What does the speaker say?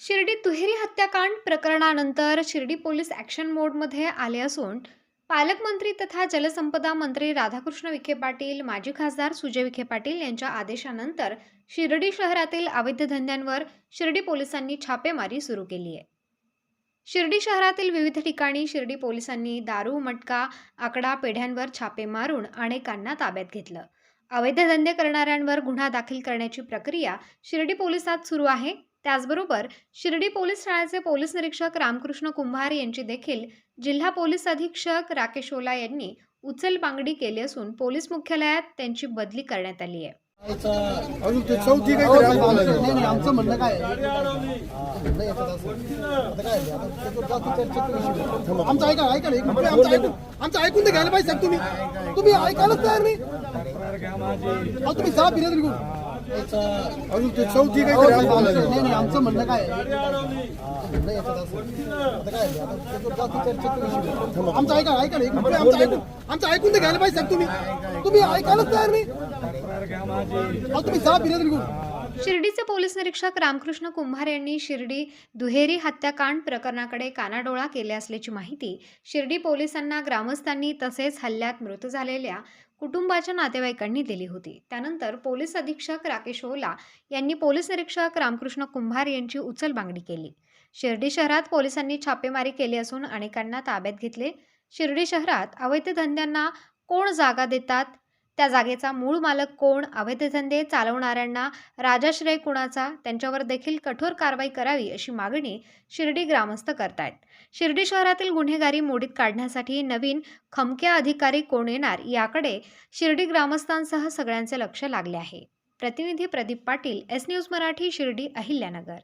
शिर्डी दुहेरी हत्याकांड प्रकरणानंतर शिर्डी पोलीस ॲक्शन मोडमध्ये आले असून पालकमंत्री तथा जलसंपदा मंत्री राधाकृष्ण विखे पाटील माजी खासदार सुजय विखे पाटील यांच्या आदेशानंतर शिर्डी शहरातील अवैध धंद्यांवर शिर्डी पोलिसांनी छापेमारी सुरू केली आहे. शिर्डी शहरातील विविध ठिकाणी शिर्डी पोलिसांनी दारू मटका आकडा पेढ्यांवर छापे मारून अनेकांना ताब्यात घेतलं. अवैध धंदे करणाऱ्यांवर गुन्हा दाखल करण्याची प्रक्रिया शिर्डी पोलिसात सुरू आहे. त्याचबरोबर शिर्डी पोलीस ठाण्याचे पोलीस निरीक्षक रामकृष्ण कुंभार यांची देखील जिल्हा पोलीस अधीक्षक राकेश ओला यांनी उचल बांगडी केली असून पोलीस मुख्यालयात त्यांची बदली करण्यात आली आहे. हो, आमचं- म्हणणं काय. आमचं ऐका ऐका. आमचं ऐकून आमचं ऐकून तर घ्यायला पाहिजे तुम्ही. तुम्ही ऐकायलाच तयार नाही. तुम्ही जा फिरत निघून अजून ते चौथी हो, काहीतरी आमचं- नाही नाही आमचं म्हणणं काय आहे? म्हणणं काय आमचं ऐका ऐका ना, आमचं ऐकून आमचं ऐकून तर घ्यायला पाहिजे साहेब तुम्ही. तुम्ही ऐकायलाच तयार नाही. तुम्ही जा फिरत निघून शिर्डीचे पोलीस निरीक्षक रामकृष्ण कुंभार यांनी शिर्डी दुहेरी हत्याकांड प्रकरणाकडे कानाडोळा केले असल्याची माहिती शिर्डी पोलिसांना ग्रामस्थांनी तसेच हल्ल्यात मृत झालेल्या कुटुंबाच्या नातेवाईकांनी दिली होती. त्यानंतर पोलीस अधीक्षक राकेश ओला यांनी पोलीस निरीक्षक रामकृष्ण कुंभार यांची उचलबांगडी केली. शिर्डी शहरात पोलिसांनी छापेमारी केली असून अनेकांना ताब्यात घेतले. शिर्डी शहरात अवैध धंद्यांना कोण जागा देतात? त्या जागेचा मूळ मालक कोण अवैध धंदे चालवणाऱ्यांना राजाश्रय कुणाचा त्यांच्यावर देखील कठोर कारवाई करावी अशी मागणी शिर्डी ग्रामस्थ करतायत. शिर्डी शहरातील गुन्हेगारी मोडीत काढण्यासाठी नवीन खमक्या अधिकारी कोण येणार याकडे शिर्डी ग्रामस्थांसह सगळ्यांचे लक्ष लागले आहे. प्रतिनिधी प्रदीप पाटील एस न्यूज मराठी शिर्डी अहिल्यानगर.